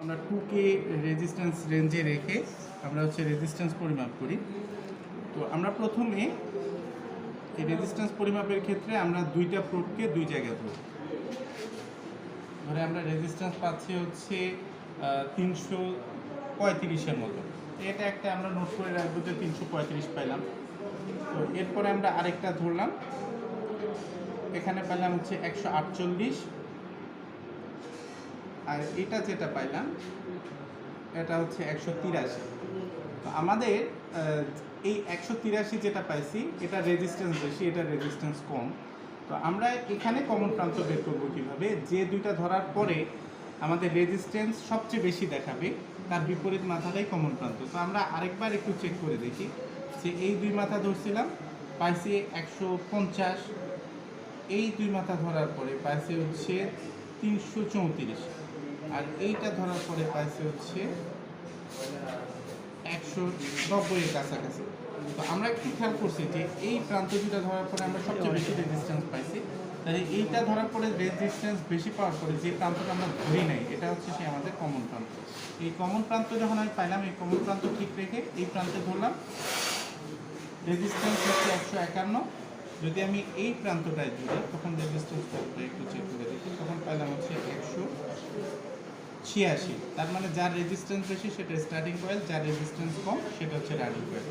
আমরা টু কে রেজিস্ট্যান্স রেঞ্জে রেখে আমরা হচ্ছে রেজিস্ট্যান্স পরিমাপ করি। তো আমরা প্রথমে এই রেজিস্ট্যান্স পরিমাপের ক্ষেত্রে আমরা দুইটা প্রোডকে দুই জায়গায় ধরি। ধরে আমরা রেজিস্ট্যান্স পাচ্ছি হচ্ছে তিনশো পঁয়ত্রিশের মতো। এটা একটা আমরা নোট করে রাখব যে তিনশো পঁয়ত্রিশ পাইলাম। তো এরপরে আমরা আরেকটা ধরলাম। এখানে পেলাম হচ্ছে একশো আটচল্লিশ। আর এটা যেটা পাইলাম, এটা হচ্ছে একশো তিরাশি। তো আমাদের এই একশো তিরাশি যেটা পাইছি, এটা রেজিস্ট্যান্স বেশি, এটা রেজিস্ট্যান্স কম। তো আমরা এখানে কমন প্রান্ত বের করব কীভাবে? যে দুইটা ধরার পরে আমাদের রেজিস্ট্যান্স সবচেয়ে বেশি দেখাবে, তার বিপরীত মাথাটাই কমন প্রান্ত। তো আমরা আরেকবার একটু চেক করে দেখি যে এই দুই মাথা ধরছিলাম, পাইছি একশো পঞ্চাশ। এই দুই মাথা ধরার পরে পাইছে হচ্ছে তিনশো চৌত্রিশ। আর এইটা ধরার পরে পাইছে হচ্ছে একশো নব্বইয়ের কাছাকাছি। তো আমরা একটু খেয়াল করছি যে এই প্রান্ত দুটা ধরার পরে আমরা সবচেয়ে বেশি রেজিস্ট্যান্স পাইছি, তাহলে এইটা ধরার পরে রেজিস্ট্যান্স বেশি পাওয়ার পরে যে প্রান্তটা আমরা ধরি নাই, এটা হচ্ছে সে আমাদের কমন প্রান্ত। এই কমন প্রান্ত যখন আমি পাইলাম, এই কমন প্রান্ত ঠিক রেখে এই প্রান্তে ধরলাম রেজিস্ট্যান্স হচ্ছে একশো একান্ন। যদি আমি এই প্রান্তটায় ধরি, তখন রেজিস্ট্যান্স একটু চেক করে দেখি, তখন পাইলাম হচ্ছে ছিয়াশি। তার মানে যার রেজিস্ট্যান্স বেশি, সেটা স্টার্টিং কয়েল যার রেজিস্ট্যান্স কম, সেটা হচ্ছে রানিং কয়েল